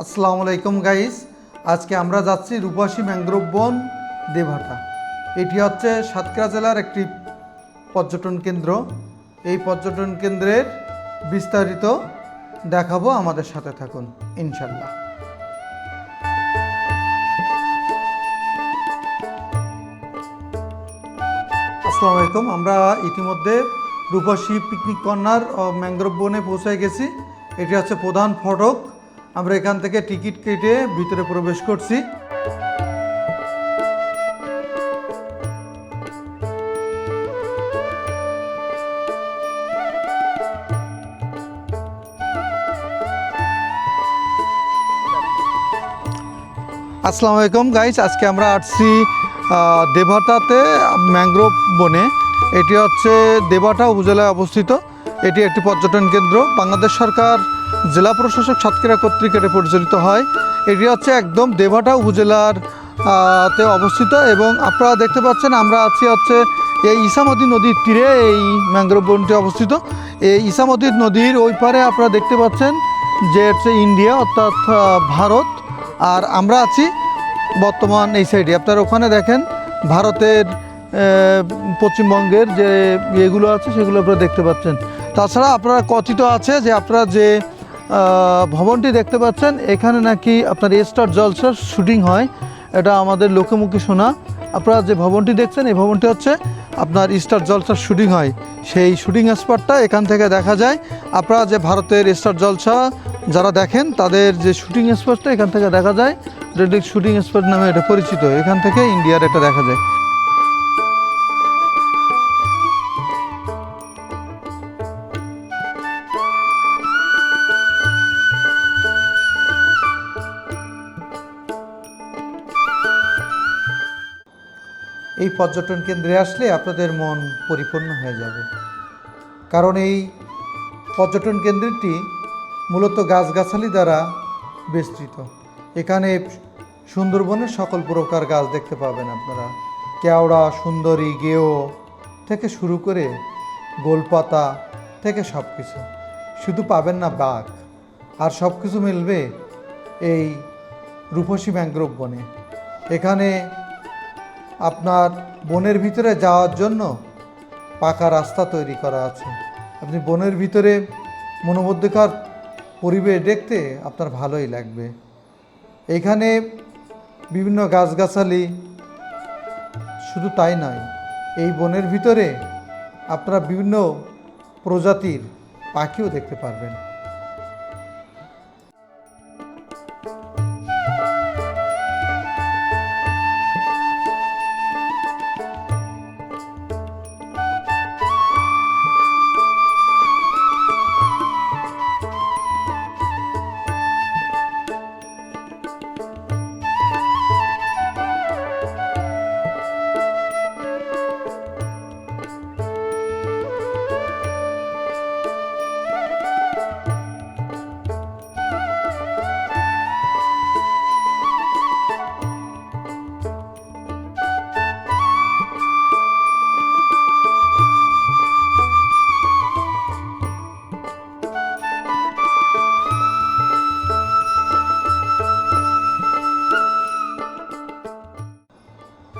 আসসালামু আলাইকুম গাইস। আজকে আমরা যাচ্ছি রূপাসী ম্যাংগ্রোভ বন দেভাটা এটি হচ্ছে সাতক্ষীরা জেলার একটি পর্যটন কেন্দ্র। এই পর্যটন কেন্দ্রের বিস্তারিত দেখাবো আমাদের সাথে থাকুন ইনশাল্লাহ আসসালামু আলাইকুম। আমরা ইতিমধ্যে রূপসী পিকনিক কর্নার ম্যাংগ্রোভ বনে পৌঁছে গেছি। এটি হচ্ছে প্রধান ফটক। আমরা এখান থেকে টিকিট কেটে ভিতরে প্রবেশ করছি। আসসালামু আলাইকুম গাইস আজকে আমরা আসছি দেভাটাতে ম্যাংগ্রোভ বনে। এটি হচ্ছে দেভাটা উপজেলায় অবস্থিত। এটি একটি পর্যটন কেন্দ্র। বাংলাদেশ সরকার জেলা প্রশাসক সাতক্ষীরা কর্তৃক এটি পরিচালিত হয়। এটি হচ্ছে একদম দেভাটা উপজেলার তে অবস্থিত এবং আপনারা দেখতে পাচ্ছেন আমরা আছি হচ্ছে এই ইসামতি নদীর তীরে, এই ম্যাংগ্রোভ বনটি অবস্থিত। এই ইসামতি নদীর ওই পারে আপনারা দেখতে পাচ্ছেন যে হচ্ছে ইন্ডিয়া, অর্থাৎ ভারত। আর আমরা আছি বর্তমান এই সাইডে। আপনারা ওখানে দেখেন ভারতের পশ্চিমবঙ্গের যে ইয়েগুলো আছে সেগুলো আপনারা দেখতে পাচ্ছেন। তাছাড়া আপনারা কথিত আছে যে আপনারা যে ভবনটি দেখতে পাচ্ছেন, এখানে নাকি আপনার স্টার জলসার শুটিং হয়। এটা আমাদের লোকমুখে শোনা। আপনারা যে ভবনটি দেখছেন, এই ভবনটি হচ্ছে আপনার স্টার জলসার শুটিং হয়। সেই শুটিং স্পটটা এখান থেকে দেখা যায়। আপনারা যে ভারতের স্টার জলসা যারা দেখেন, তাদের যে শুটিং স্পটটা এখান থেকে দেখা যায়। রেডিক শুটিং স্পট নামে এটা পরিচিত। এখান থেকে ইন্ডিয়ার এটা দেখা যায়। এই পর্যটন কেন্দ্রে আসলে আপনাদের মন পরিপূর্ণ হয়ে যাবে। কারণ এই পর্যটন কেন্দ্রটি মূলত গাছগাছালি দ্বারা বিস্তৃত। এখানে সুন্দরবনের সকল প্রকার গাছ দেখতে পাবেন আপনারা। কেওড়া, সুন্দরী, গেও থেকে শুরু করে গোলপাতা থেকে সব কিছু শুধু পাবেন না বাঘ। আর সব কিছু মিলবে এই রূপসী ম্যাংগ্রোভ বনে। এখানে আপনার বনের ভিতরে যাওয়ার জন্য পাকা রাস্তা তৈরি করা আছে। আপনি বনের ভিতরে মনোমধ্যকার পরিবেশ দেখতে আপনার ভালোই লাগবে। এখানে বিভিন্ন গাছগাছালি শুধু তাই নয়, এই বনের ভিতরে আপনারা বিভিন্ন প্রজাতির পাখিও দেখতে পারবেন।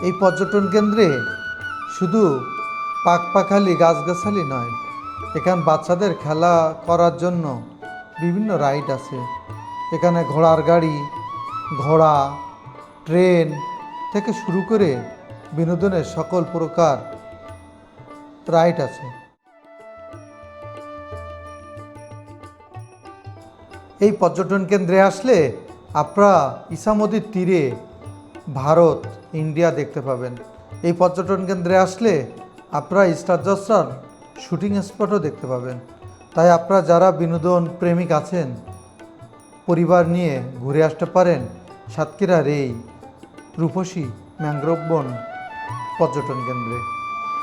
এই পর্যটন কেন্দ্রে শুধু পাকপাখালি, গাছগাছালি নয়, এখানে বাচ্চাদের খেলা করার জন্য বিভিন্ন রাইড আছে। এখানে ঘোড়ার গাড়ি, ঘোড়া, ট্রেন থেকে শুরু করে বিনোদনের সকল প্রকার রাইড আছে। এই পর্যটন কেন্দ্রে আসলে আপনারা ইসামতির তীরে ভারত, ইন্ডিয়া দেখতে পাবেন। এই পর্যটন কেন্দ্রে আসলে আপনারা স্টার জলসার শুটিং স্পটও দেখতে পাবেন। তাই আপনারা যারা বিনোদন প্রেমিক আছেন, পরিবার নিয়ে ঘুরে আসতে পারেন সাতক্ষীরার এই রূপসী ম্যাংগ্রোভ বন পর্যটন কেন্দ্রে।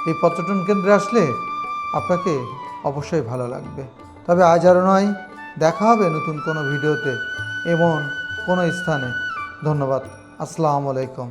এই পর্যটন কেন্দ্রে আসলে আপনাকে অবশ্যই ভালো লাগবে। তবে আজ আর নয়, দেখা হবে নতুন কোনো ভিডিওতে এমন কোনো স্থানে। ধন্যবাদ। আসসালামু আলাইকুম।